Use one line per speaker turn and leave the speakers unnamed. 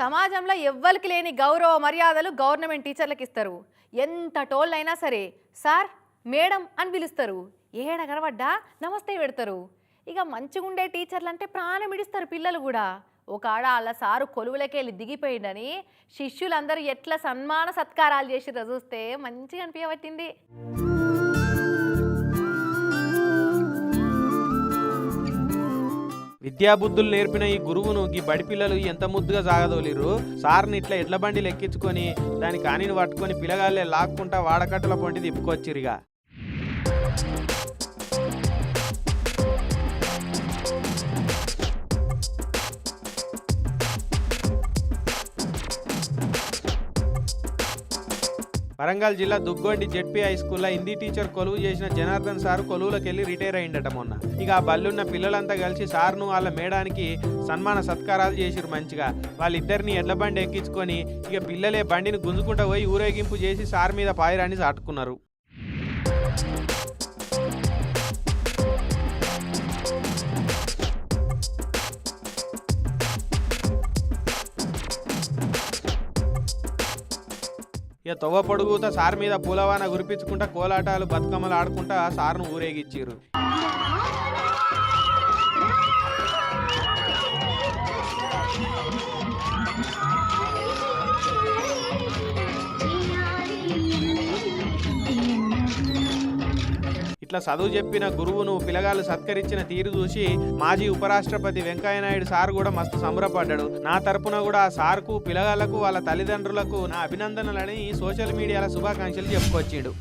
సమాజంలో ఎవ్వరికి లేని గౌరవ మర్యాదలు గవర్నమెంట్ టీచర్లకు ఇస్తారు. ఎంత టోళ్ళైనా సరే సార్ మేడం అని పిలుస్తారు. ఏడ కనబడ్డా? నమస్తే పెడతారు. ఇక మంచిగుండే టీచర్లు అంటే ప్రాణం ఇడిస్తారు పిల్లలు కూడా. ఒక ఆడ వాళ్ళ సారు కొలువులకెళ్ళి దిగిపోయిండని శిష్యులందరూ ఎట్లా సన్మాన సత్కారాలు చేసిర్రో చూస్తే మంచిగా అనిపించబట్టింది
విద్యాబుద్ధులు నేర్పిన ఈ గురువును ఈ బడి పిల్లలు ఎంత ముద్దుగా సాగదోలిరు సార్ని ఇట్లా ఎడ్ల బండి లెక్కించుకొని దాని కానిని పట్టుకొని పిల్లగాళ్ళే లాక్కుంటా వాడకట్టల పొంటి తిప్పుకొచ్చిరిగా వరంగల్ జిల్లా దుగ్గొండి జెడ్పీ హై స్కూల్లో హిందీ టీచర్ కొలువు చేసిన జనార్దన్ సార్ కొలువులకు వెళ్ళి రిటైర్ అయిందట మొన్న. ఇక ఆ బళ్ళున్న పిల్లలంతా కలిసి సార్ను వాళ్ళ మేడానికి సన్మాన సత్కారాలు చేసిరు మంచిగా. వాళ్ళిద్దరిని ఎడ్ల బండి ఎక్కించుకొని ఇక పిల్లలే బండిని గుంజుకుంటా పోయి ఊరేగింపు చేసి సార్ మీద పాయిరాన్ని చాటుకున్నారు. ఇక తొవ్వ పొడుగుతా సార్ మీద పూలవాన గురిపించుకుంటా కోలాటాలు బతుకమ్మలు ఆడుకుంటా సార్ను ఊరేగిచ్చిరు ఇట్లా చదువు చెప్పిన గురువును పిల్లగాళ్ళు సత్కరించిన తీరు చూసి మాజీ ఉపరాష్ట్రపతి వెంకయ్యనాయుడు సార్ కూడా మస్తు సంబరపడ్డాడు. నా తరపున కూడా ఆ సార్కు పిల్లగాళ్ళకు వాళ్ళ తల్లిదండ్రులకు నా అభినందనలని సోషల్ మీడియాలో శుభాకాంక్షలు చెప్పుకొచ్చిండు.